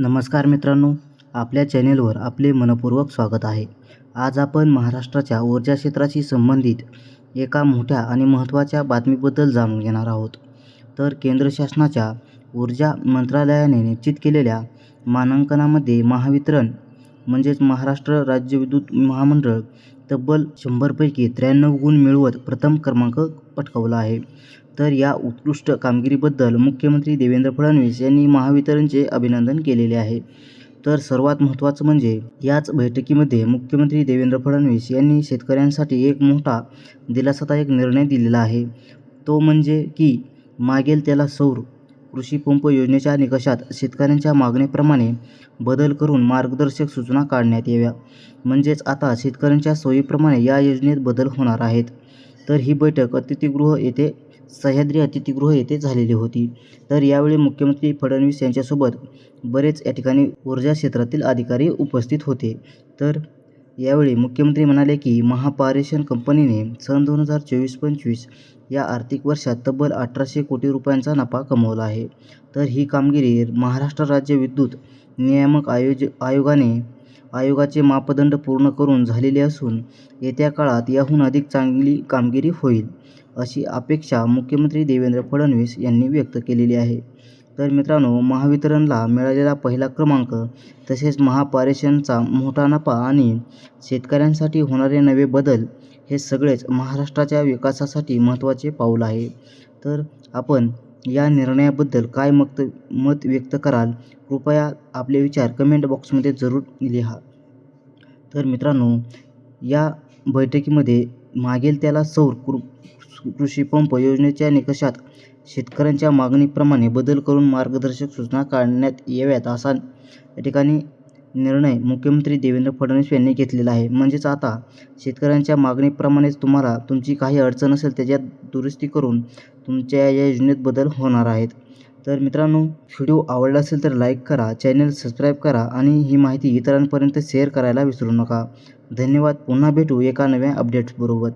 नमस्कार मित्रांनो आपल्या चॅनेलवर आपले मनपूर्वक स्वागत आहे. आज आपण महाराष्ट्राच्या ऊर्जा क्षेत्राशी संबंधित एका मोठ्या आणि महत्त्वाच्या बातमीबद्दल जाणून घेणार आहोत. तर केंद्र शासनाच्या ऊर्जा मंत्रालयाने निश्चित केलेल्या मानांकनामध्ये महावितरण म्हणजेच महाराष्ट्र राज्य विद्युत महामंडळ तब्बल शंभरपैकी त्र्याण्णव गुण मिळवत प्रथम क्रमांक पटकावला आहे. तर या उत्कृष्ट कामगिरीबद्दल मुख्यमंत्री देवेंद्र फडणवीस यांनी महावितरणचे अभिनंदन केलेले आहे. तर सर्वात महत्त्वाचं म्हणजे याच बैठकीमध्ये मुख्यमंत्री देवेंद्र फडणवीस यांनी शेतकऱ्यांसाठी एक मोठा दिलासादायक निर्णय दिलेला आहे. तो म्हणजे की मागेल त्याला सौर कृषी पंप योजनेच्या निकषात शेतकऱ्यांच्या मागणीप्रमाणे बदल करून मार्गदर्शक सूचना काढण्यात याव्या. म्हणजेच आता शेतकऱ्यांच्या सोयीप्रमाणे या योजनेत बदल होणार आहेत. तर ही बैठक अतिथीगृह येथे सह्याद्री अतिथीगृह येथे झालेली होती. तर यावेळी मुख्यमंत्री फडणवीस यांच्यासोबत बरेच या ठिकाणी ऊर्जा क्षेत्रातील अधिकारी उपस्थित होते. तर यावेळी मुख्यमंत्री म्हणाले की महापारेषण कंपनीने सन दोन हजार चोवीस पंचवीस या आर्थिक वर्षात तब्बल अठराशे कोटी रुपयांचा नफा कमवला आहे. तर ही कामगिरी महाराष्ट्र राज्य विद्युत नियामक आयोज आयोगाने आयोगाचे मापदंड पूर्ण करून झालेले असून येत्या काळात याहून अधिक चांगली कामगिरी होईल अशी अपेक्षा मुख्यमंत्री देवेंद्र फडणवीस यांनी व्यक्त केलेली आहे. तर मित्रांनो महावितरणला मिळालेला पहिला क्रमांक तसेच महापारेषणचा मोठा नफा आणि शेतकऱ्यांसाठी होणारे नवे बदल हे सगळेच महाराष्ट्राच्या विकासासाठी महत्त्वाचे पाऊल आहे. तर आपण या निर्णयाबद्दल काय मत मत व्यक्त कराल कृपया आपले विचार कमेंट बॉक्समध्ये जरूर लिहा. तर मित्रांनो या बैठकीमध्ये मागेल त्याला सौर कृ कृषी पंप योजनेच्या निकषात शेतकऱ्यांच्या मागणीप्रमाणे बदल करून मार्गदर्शक सूचना काढण्यात याव्यात असा या ठिकाणी निर्णय मुख्यमंत्री देवेंद्र फडणवीस यांनी घेतलेला आहे. म्हणजेच आता शेतकऱ्यांच्या मागणीप्रमाणेच तुम्हाला तुमची काही अडचण असेल त्याच्यात दुरुस्ती करून तुमच्या या योजनेत बदल होणार आहेत. तर मित्रांनो व्हिडिओ आवडला असेल तर लाईक करा चॅनल सबस्क्राईब करा आणि ही माहिती इतरांपर्यंत शेअर करायला विसरू नका. धन्यवाद पुन्हा भेटू एका नव्या अपडेट्सबरोबर